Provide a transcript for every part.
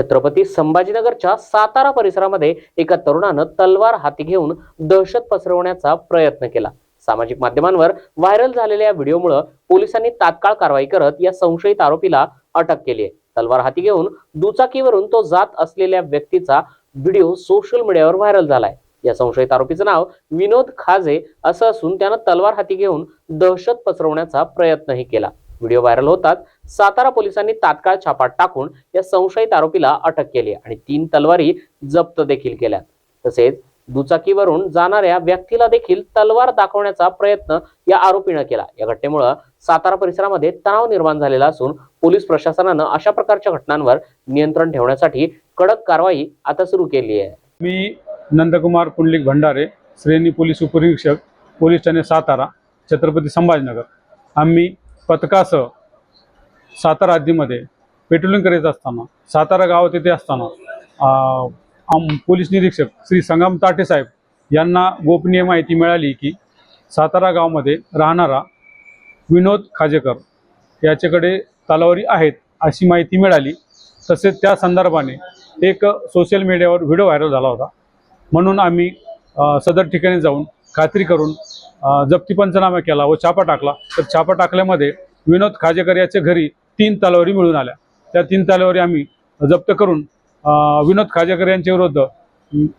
छत्रपती संभाजीनगरच्या सातारा परिसरामध्ये एका तरुणानं तलवार हाती घेऊन दहशत पसरवण्याचा प्रयत्न केला. सामाजिक माध्यमांवर व्हायरल झालेल्या व्हिडिओमुळे पोलिसांनी तात्काळ कारवाई करत या संशयित आरोपीला अटक केली आहे. तलवार हाती घेऊन दुचाकीवरून तो जात असलेल्या व्यक्तीचा व्हिडिओ सोशल मीडियावर व्हायरल झालाय. या संशयित आरोपीचं नाव विनोद खाजे असं असून त्यानं तलवार हाती घेऊन दहशत पसरवण्याचा प्रयत्नही केला. व्हिडिओ व्हायरल होताच सातारा पोलिसांनी तात्काळ छापा टाकून या संशयित आरोपीला अटक केली आणि तीन तलवारी जप्त देखील केल्या तसेच दुचाकीवरून जाणाऱ्या व्यक्तीला देखील तलवार दाखवण्याचा प्रयत्न या आरोपीनं केला. या घटनेमुळे सातारा परिसरामध्ये तणाव निर्माण झालेला असून पोलीस प्रशासनानं अशा प्रकारच्या घटनांवर नियंत्रण ठेवण्यासाठी कडक कारवाई आता सुरू केली आहे. मी नंदकुमार पुंडलिक भंडारे श्रेणी पोलीस उपनिरीक्षक पोलीस ठाणे सातारा छत्रपती संभाजीनगर. आम्ही पथकासह सातारा हद्दीमध्ये पेट्रोलिंग करीत असताना सातारा गावात येथे असताना आम पोलीस निरीक्षक श्री संगम ताटे साहेब यांना गोपनीय माहिती मिळाली की सातारा गावामध्ये राहणारा विनोद खाजेकर याच्याकडे तलावरी आहेत अशी माहिती मिळाली. तसेच त्या संदर्भाने एक सोशल मीडियावर व्हिडिओ व्हायरल झाला होता. म्हणून आम्ही सदर ठिकाणी जाऊन खात्री करून जप्ती पंचनामा केला व छापा टाकला. तर छापा टाकल्यामध्ये विनोद खाजेकर याच्या घरी तीन तलवारी मिळून आल्या. त्या तीन तलवारी आम्ही जप्त करून विनोद खाजेकर यांच्या विरुद्ध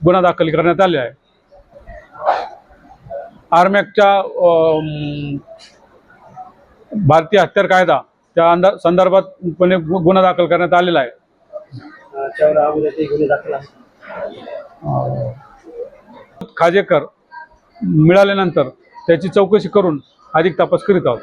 गुन्हा दाखल करण्यात आले आहे. आरमॅकच्या भारतीय हत्यार कायदा त्या अंदा संदर्भात पण गुन्हा दाखल करण्यात आलेला आहे. खाजेकर मिळाल्यानंतर त्याची चौकशी करून अधिक तपास करीत आहोत.